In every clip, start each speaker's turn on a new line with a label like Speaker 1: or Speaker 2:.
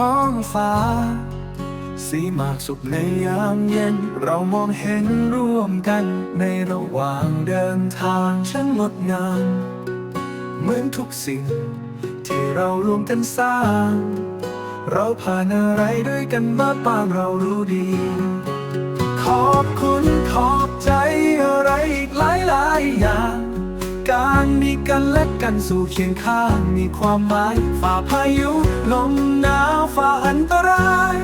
Speaker 1: ท้องฟ้า สีหมากสุขในยามเย็น เรามองเห็นร่วมกันในระหว่างเดินทางช่างงดงามเหมือนทุกสิ่ง ที่เรารวมกันสร้าง เราผ่านอะไรด้วยกันมาปางเรารู้ดี ขอบคุณขอบใจอะไรอีกหลายหลายอย่างการมีกันและกันสู่เคียงข้างมีความหมายฝ่าพายุลมหนาวฝ่า อันตราย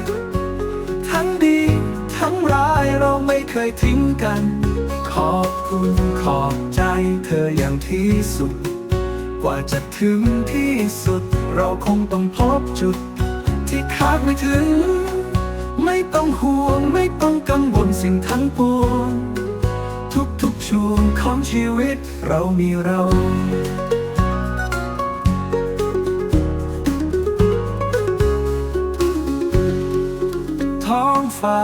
Speaker 1: ทั้งดีทั้งร้ายเราไม่เคยทิ้งกัน ขอบคุณขอบใจเธออย่างที่สุด กว่าจะถึงที่สุด เราคงต้องพบจุด ที่คาดไม่ถึง ไม่ต้องห่วงไม่ต้องกังวลสิ่งทั้งปวงทุกๆช่วงของชีวิตเรามีเรา ฟ้า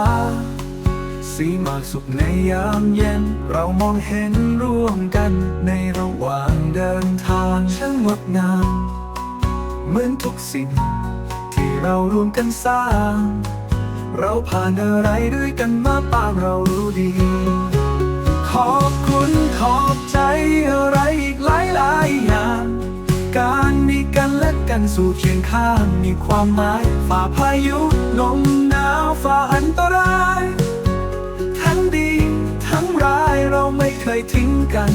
Speaker 1: สีหมากสุขในยามเย็น เรามองเห็นร่วมกันในระหว่างเดินทางช่างงดงามเหมือนทุกสิ่ง ที่เรารวมกันสร้าง เราผ่านอะไรด้วยกันมาปางเรารู้ดี ขอบคุณขอบใจอะไรอีกหลายหลายอย่างการมีกันและกันสู่เคียงข้างมีความหมายฝ่าพายุลมหนาว ฝ่าอันตราย ทั้งดีทั้งร้ายเราไม่เคยทิ้งกัน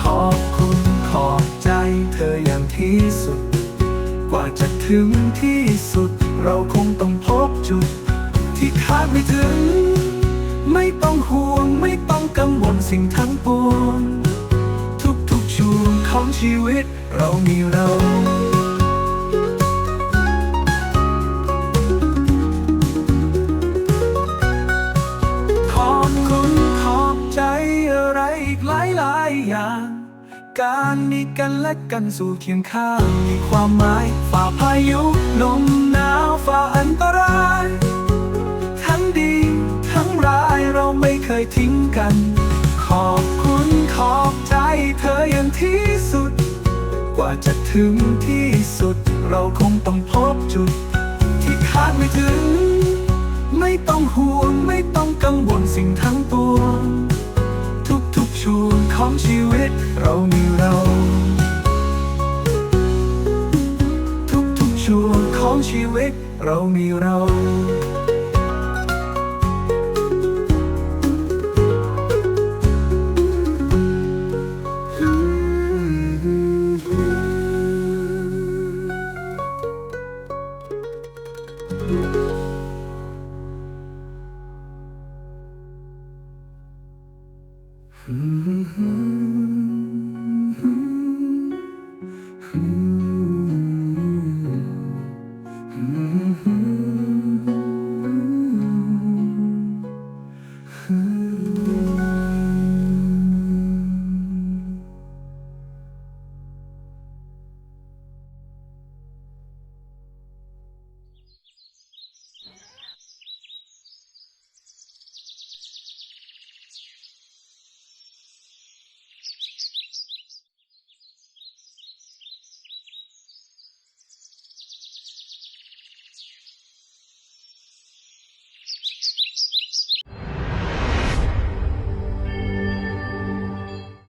Speaker 1: ขอบคุณขอบใจเธออย่างที่สุด กว่าจะถึงที่สุด เราคงต้องพบจุด ที่คาดไม่ถึง ไม่ต้องห่วงไม่ต้องกังวลสิ่งทั้งปวง ทุกๆช่วงของชีวิตเรามีเราายอย่าง การมีกันและกันสู่เคียงข้างมีความหมายฝ่าพายุลมหนาวฝ่าอันตราย ทั้งดีทั้งร้ายเราไม่เคยทิ้งกัน ขอบคุณขอบใจเธออย่างที่สุด กว่าจะถึงที่สุด เราคงต้องพบจุด ที่คาดไม่ถึง ไม่ต้องห่วงไม่ต้องกังวลสิ่งทั้ง ของชีวิตเรามีเรา ทุกๆช่วงของชีวิตเรามีเรา